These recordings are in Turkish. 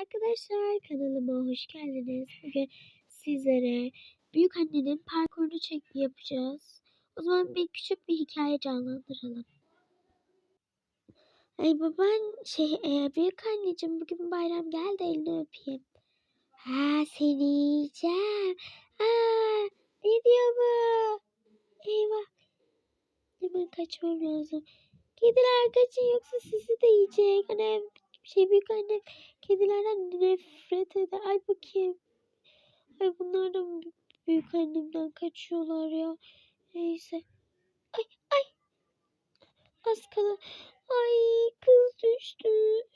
arkadaşlar kanalıma hoş geldiniz. Bugün sizlere büyük annenin parkurunu çek yapacağız. O zaman bir küçük bir hikaye canlandıralım. Ay baban şey e, büyük anneciğim bugün bayram gel de elini öpeyim. Ha seni yiyeceğim. Aa, ne diyor bu? Eyvah. Hemen kaçmam lazım. Kediler kaçın yoksa sizi de yiyecek. Annem şey büyük annem kedilerden nefret eder. Ay kim? Ay bunlar da büyük annemden kaçıyorlar ya. Neyse. Ay ay. Az kala. Ay kız düştü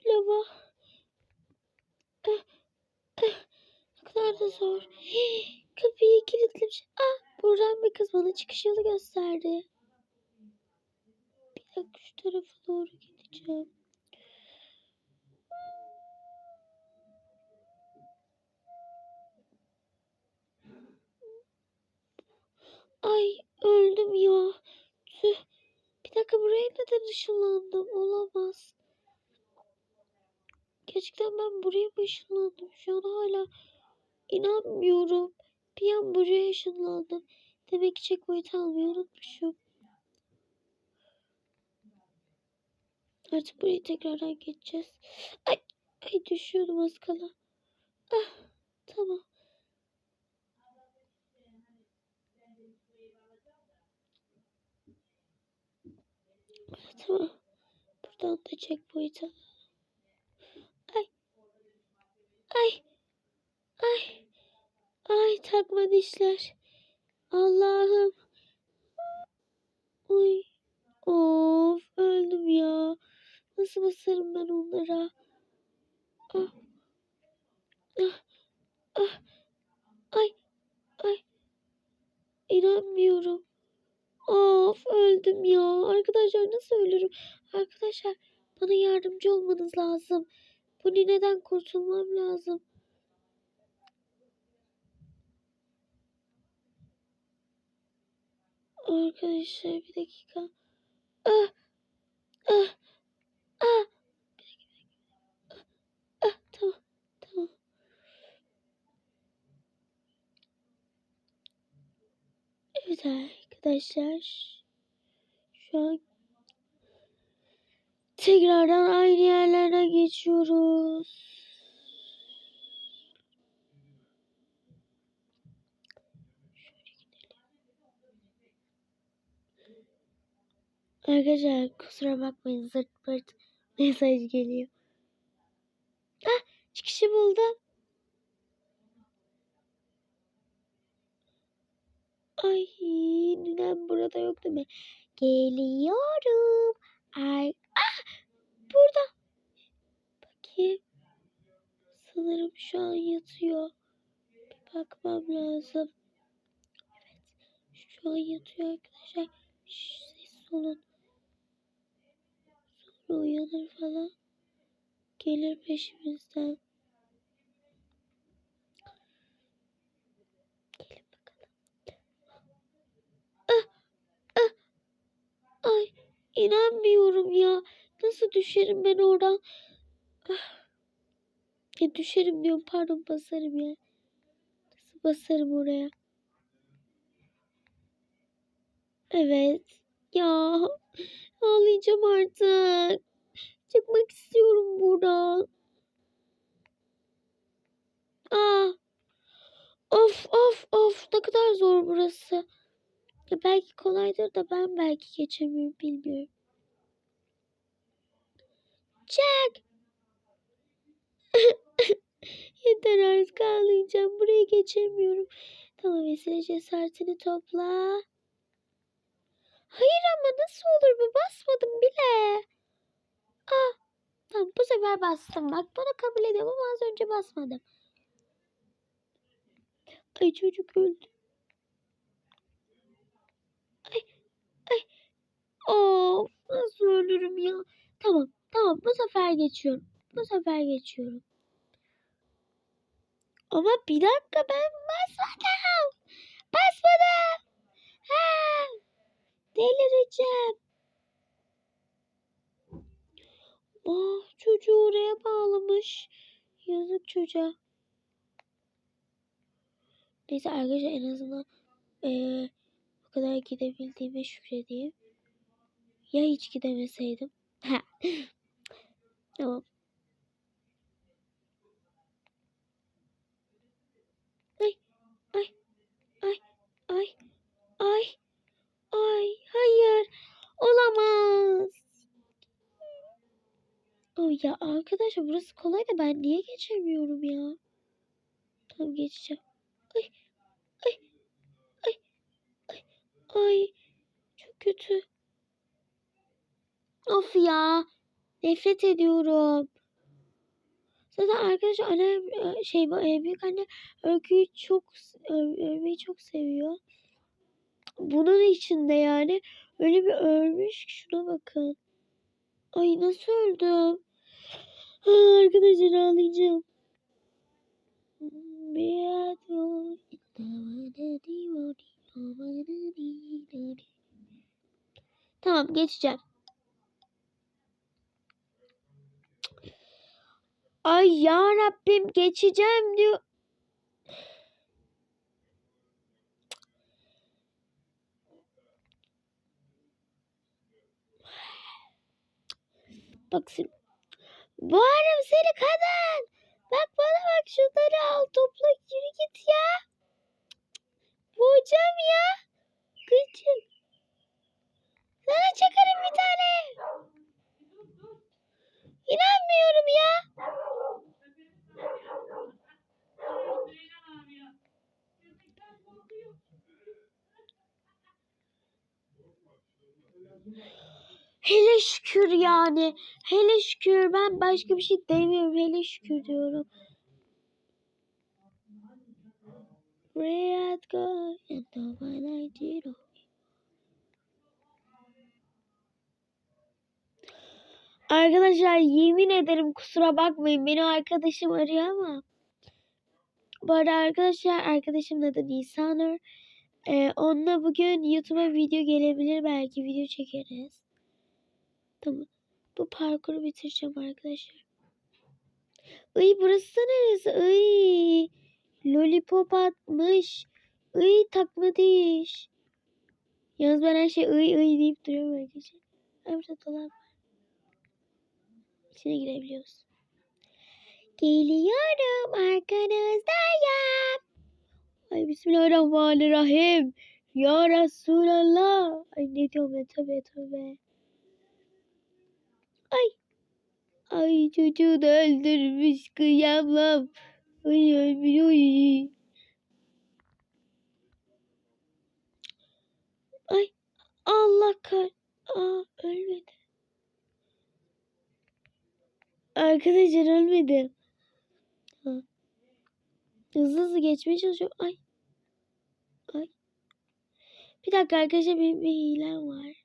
lava. Ah, ah. Ne kadar da zor. Kapıyı kilitlemiş. Ah buradan bir kız bana çıkış yolu gösterdi. Bir dakika şu tarafa doğru gideceğim. Ay öldüm ya. Tüh. Bir dakika buraya neden ışınlandım? Olamaz. Gerçekten ben buraya mı ışınlandım? Şu an hala inanmıyorum. Bir an buraya ışınlandım. Demek ki checkpoint almayı unutmuşum. Artık burayı tekrardan geçeceğiz. Ay, ay düşüyordum az kala. Ah, tamam. Tamam. Buradan da checkpoint al. Ay. Ay. Ay. Ay takma dişler. Allah'ım. Uy. Of öldüm ya. Nasıl basarım ben onlara? Ah. Ah. Ah. Ay. Ay. İnanmıyorum. Of öldüm ya. Arkadaşlar nasıl ölürüm? Arkadaşlar bana yardımcı olmanız lazım. Bu neden kurtulmam lazım. Arkadaşlar bir dakika. Ah, ah. Bir dakika, bir dakika. Ah, ah, tamam, tamam. Evet arkadaşlar. Şu an tekrardan aynı yerlerden geçiyoruz. Arkadaşlar kusura bakmayın zırt pırt mesaj geliyor. Ah çıkışı buldum. Ay neden burada yok değil mi? Geliyorum. Ay ah burada. Bakayım. Sanırım şu an yatıyor. Bir bakmam lazım. Evet. Şu an yatıyor arkadaşlar. Şş, ses olun. Sonra uyanır falan. Gelir peşimizden. Gelin bakalım. Ah, ah. Ay inanmıyorum ya. Nasıl düşerim ben oradan? Ah. Ya düşerim diyorum pardon basarım ya. Nasıl basarım oraya? Evet. Ya ağlayacağım artık. Çıkmak istiyorum buradan. Aa. Of of of ne kadar zor burası. Ya belki kolaydır da ben belki geçemiyorum bilmiyorum. Çek. Yeter artık ağlayacağım. Buraya geçemiyorum. Tamam Vesile cesaretini topla. Hayır ama nasıl olur bu? Basmadım bile. Ah. Tamam bu sefer bastım. Bak bunu kabul ediyorum ama az önce basmadım. Ay çocuk öldü. Ay. Ay. Of nasıl ölürüm ya. Tamam tamam bu sefer geçiyorum. Bu sefer geçiyorum. Ama bir dakika ben basmadım. Basmadım. Ha, delireceğim. Ah çocuğu oraya bağlamış. Yazık çocuğa. Neyse arkadaşlar en azından eee bu kadar gidebildiğime şükredeyim. Ya hiç gidemeseydim. Ay, ay, ay, ay, ay, ay, hayır, olamaz. Ay ya arkadaşlar burası kolay da ben niye geçemiyorum ya? Tamam geçeceğim. Ay, ay, ay, ay, ay, çok kötü. Of ya. Nefret ediyorum. Zaten arkadaşlar annem e, şey e, büyük anne örgüyü çok ör- örmeyi çok seviyor. Bunun içinde yani öyle bir örmüş ki şuna bakın. Ay nasıl öldüm? Arkadaşlar ağlayacağım. Tamam geçeceğim. Ay ya Rabbim geçeceğim diyor. Bak şimdi. Bağırım seni kadın. Bak bana bak şunları al topla yürü git ya. Boğacağım ya. Gıcım. Sana çakarım bir tane. İnanmıyorum ya. Hele şükür yani. Hele şükür. Ben başka bir şey demiyorum. Hele şükür diyorum. Red God and the Arkadaşlar yemin ederim kusura bakmayın. Beni arkadaşım arıyor ama. Bu arada arkadaşlar arkadaşımın adı Nisanur. Ee, onunla bugün YouTube'a video gelebilir. Belki video çekeriz. Tamam. Bu parkuru bitireceğim arkadaşlar. Iy burası da neresi? Iy. Lollipop atmış. Iy takma diş. Yalnız ben her şey ıy ıy deyip duruyorum arkadaşlar. Burada dolap. İçine girebiliyoruz. Geliyorum arkanızdayım. Ay bismillahirrahmanirrahim. Ya Resulallah. Ay ne diyorum ben tövbe tövbe. Ay. Ay çocuğu da öldürmüş kıyamam. Ay ölmüyor. Ay. Ay Allah kar. Aa ölmedi. Arkadaşlar ölmedim. Hızlı hızlı geçmeye çalışıyorum. Ay. Ay. Bir dakika arkadaşlar benim bir hilem var.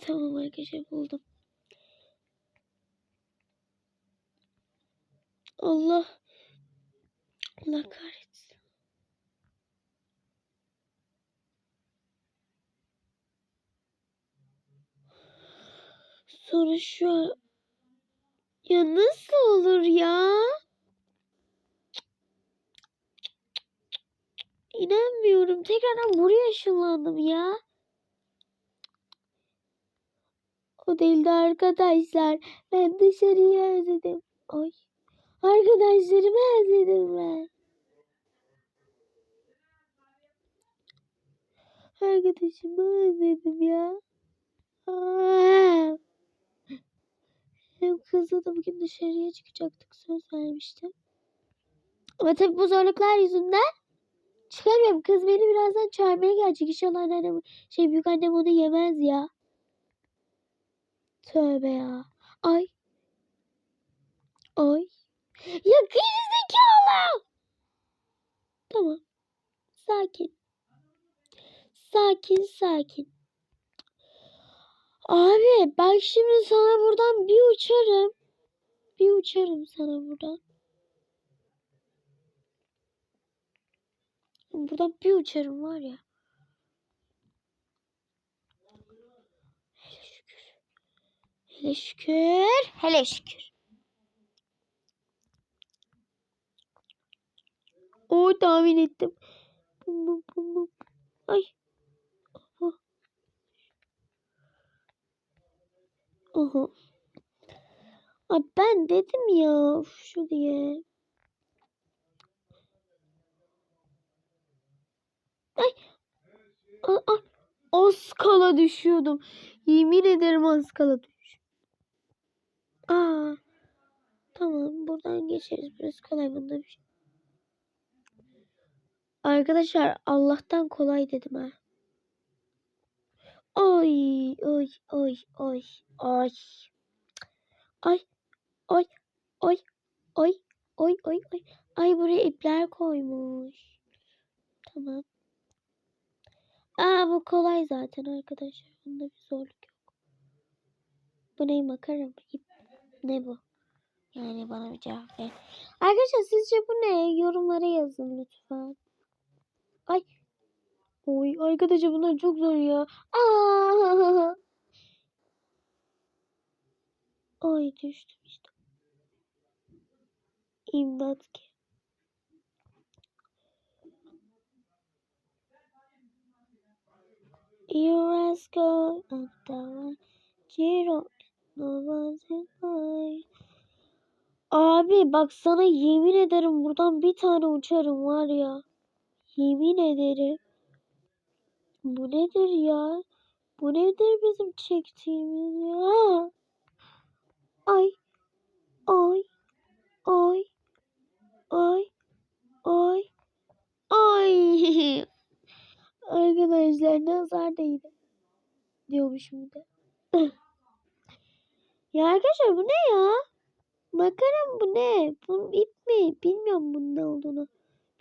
Tamam arkadaşlar buldum. Allah. Allah kahretsin. Sonra şu. Ya nasıl olur ya? İnanmıyorum. Tekrardan buraya ışınlandım ya. O değil de arkadaşlar. Ben dışarıyı özledim. Ay. Arkadaşlarımı özledim ben. Arkadaşımı özledim ya. Hem kızla da bugün dışarıya çıkacaktık. Söz vermiştim. Ama tabii bu zorluklar yüzünden çıkamıyorum. Kız beni birazdan çağırmaya gelecek. İnşallah annem, şey büyük annem onu yemez ya. Tövbe ya. Ay. Ay. Ya geri zekalı. Tamam. Sakin. Sakin sakin. Abi ben şimdi sana buradan bir uçarım. Bir uçarım sana buradan. Buradan bir uçarım var ya. Hele şükür. Hele şükür. Hele şükür. O tahmin ettim. Ay. Aha. Aha. Ay ben dedim ya şu diye. Ay. A, a, az kala düşüyordum. Yemin ederim az kala düş. Aa. Tamam buradan geçeriz. Biraz kolay bunda bir şey. Arkadaşlar Allah'tan kolay dedim ha. Ay ay ay ay ay. Ay ay ay ay ay ay ay. Ay buraya ipler koymuş. Tamam. Aa bu kolay zaten arkadaşlar. Bunda bir zorluk yok. Bu ne makara mı? İp. Ne bu? Yani bana bir cevap ver. Arkadaşlar sizce bu ne? Yorumlara yazın lütfen. Ay. Oy arkadaşlar bunlar çok zor ya. Aa! Ay düştüm işte. İmdat ki. Eurasco and the Novazilay. Abi bak sana yemin ederim buradan bir tane uçarım var ya. Yemin ederim. Bu nedir ya? Bu nedir bizim çektiğimiz ya? Ay. Ay. Ay. Ay. Ay. Ay. Arkadaşlar nazar değdi. Diyormuşum bir de. ya arkadaşlar bu ne ya? Makaram bu ne? Bu ip mi? Bilmiyorum bunun ne olduğunu.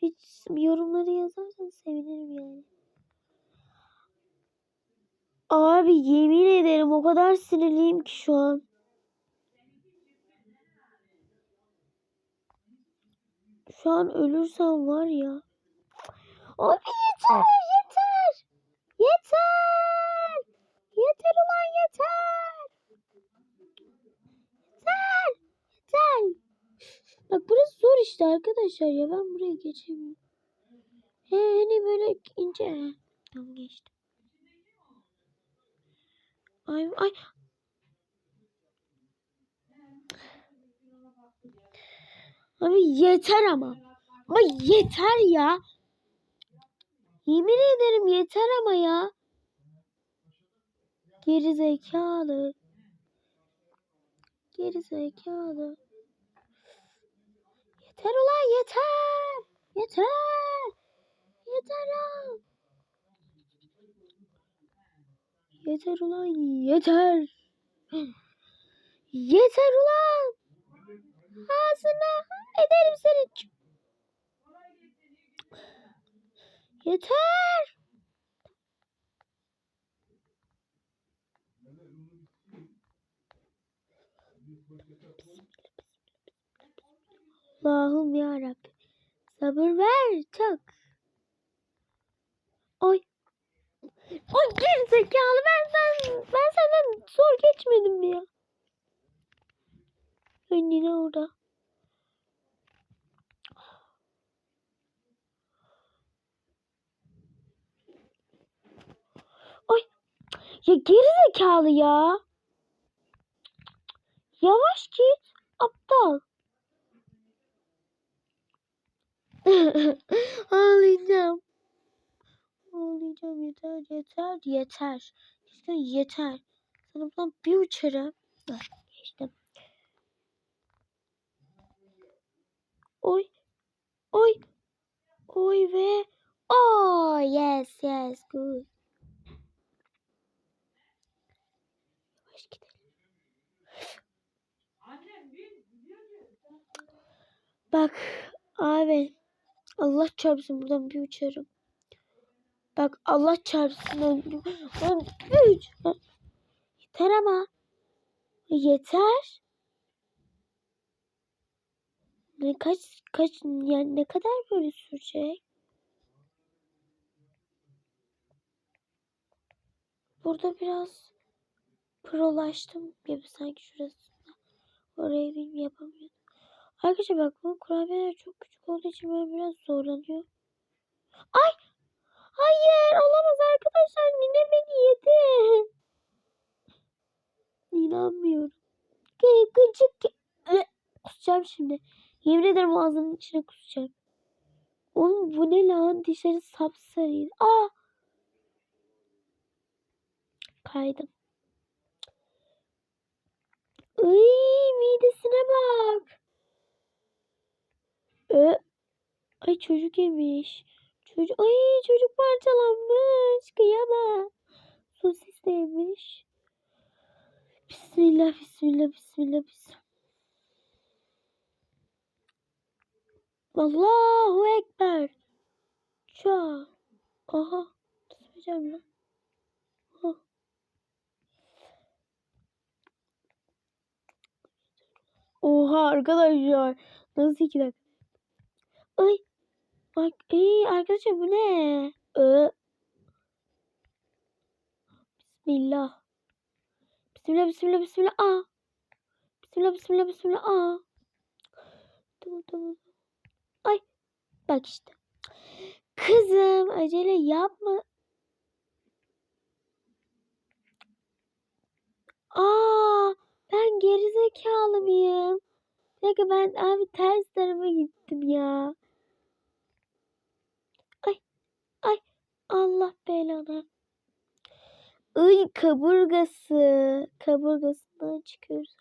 Bir yorumları yazarsanız sevinirim yani. Abi yemin ederim o kadar sinirliyim ki şu an. Şu an ölürsem var ya. Abi yeter yeter. Yeter. Yeter ulan yeter. Yeter. Yeter. Bak zor işte arkadaşlar ya ben buraya geçemiyorum. He hani böyle ince. Tamam geçtim. Ay ay. Abi yeter ama. Ama yeter ya. Yemin ederim yeter ama ya. Geri zekalı. Geri zekalı. Yeter ulan yeter. Yeter. Yeter lan. Yeter ulan yeter. Yeter ulan. Ağzına ederim seni. Yeter. Allah'ım ya Rabbi. Sabır ver çok. Oy. Oy geri zekalı ben sen ben senden zor geçmedim mi ya? Önüne orada. Oy. Ya geri zekalı ya. Yavaş git. Aptal. Ağlayacağım. Ağlayacağım yeter yeter yeter. İşte yeter. Sana buradan bir uçarım. Dur, Geçtim. Oy. Oy. Oy ve Oh yes yes good. Yavaş gidelim. Bak abi Allah çarpsın buradan bir uçarım. Bak Allah çarpsın öldüm. Ben bir uçarım. Yeter ama. Yeter. Ne kaç kaç yani ne kadar böyle sürecek? Burada biraz prolaştım gibi sanki şurası. Orayı benim yapamıyorum. Arkadaşlar bak bu kurabiyeler çok küçük olduğu için böyle biraz zorlanıyor. Ay! Hayır olamaz arkadaşlar. Nine beni yedi. İnanmıyorum. Gı- Gıcık. Kusacağım şimdi. Yemin ederim ağzının içine kusacağım. Oğlum bu ne lan? Dişleri sapsarı. Aa! Kaydım. Iy, midesine bak. Ay çocuk yemiş. Çocuk, ay çocuk parçalanmış. Kıyamam. Sosis de yemiş. Bismillah, bismillah, bismillah, bismillah. Allahu Ekber. Ça. Aha. Tutmayacağım lan. Oha arkadaşlar. Nasıl iki dakika? Ay. Bak, ey arkadaşlar bu ne? Ö. Bismillah. Bismillah, bismillah, bismillah. Aa. Bismillah, bismillah, bismillah. Aa. Tamam, tamam. Ay. Bak işte. Kızım acele yapma. Aa? Dakika ben abi ters tarafa gittim ya. Ay, ay, Allah belanı. Iy kaburgası. Kaburgasından çıkıyoruz.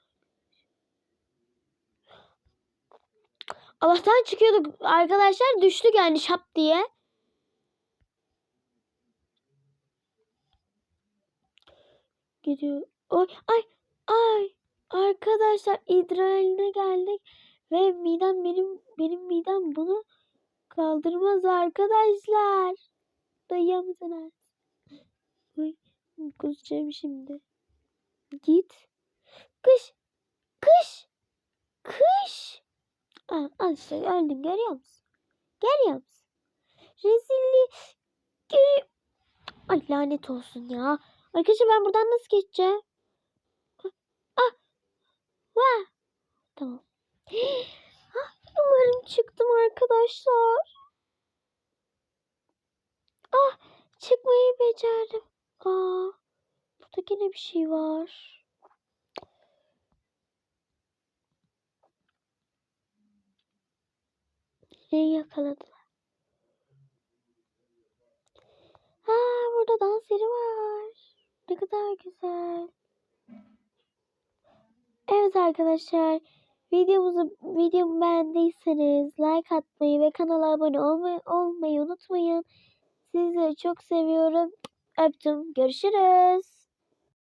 Allah'tan çıkıyorduk arkadaşlar düştük yani şap diye. Gidiyor. Oy, ay, ay. Arkadaşlar idrarine geldik ve midem benim benim midem bunu kaldırmaz arkadaşlar. Musunuz? Uy, kusacağım şimdi. Git. Kış. Kış. Kış. Al, al işte öldün görüyor musun? Görüyor musun? Görüyor. Ay lanet olsun ya. Arkadaşlar ben buradan nasıl geçeceğim? Ah. Vah. Tamam. Ah, umarım çıktım arkadaşlar. Ah çıkmayı becerdim. Aa, burada yine bir şey var. Yine yakaladılar. Ha, burada dans yeri var. Ne kadar güzel. Evet arkadaşlar. Videomuzu videomu beğendiyseniz like atmayı ve kanala abone olmayı, olmayı unutmayın. Sizleri çok seviyorum. Öptüm. Görüşürüz.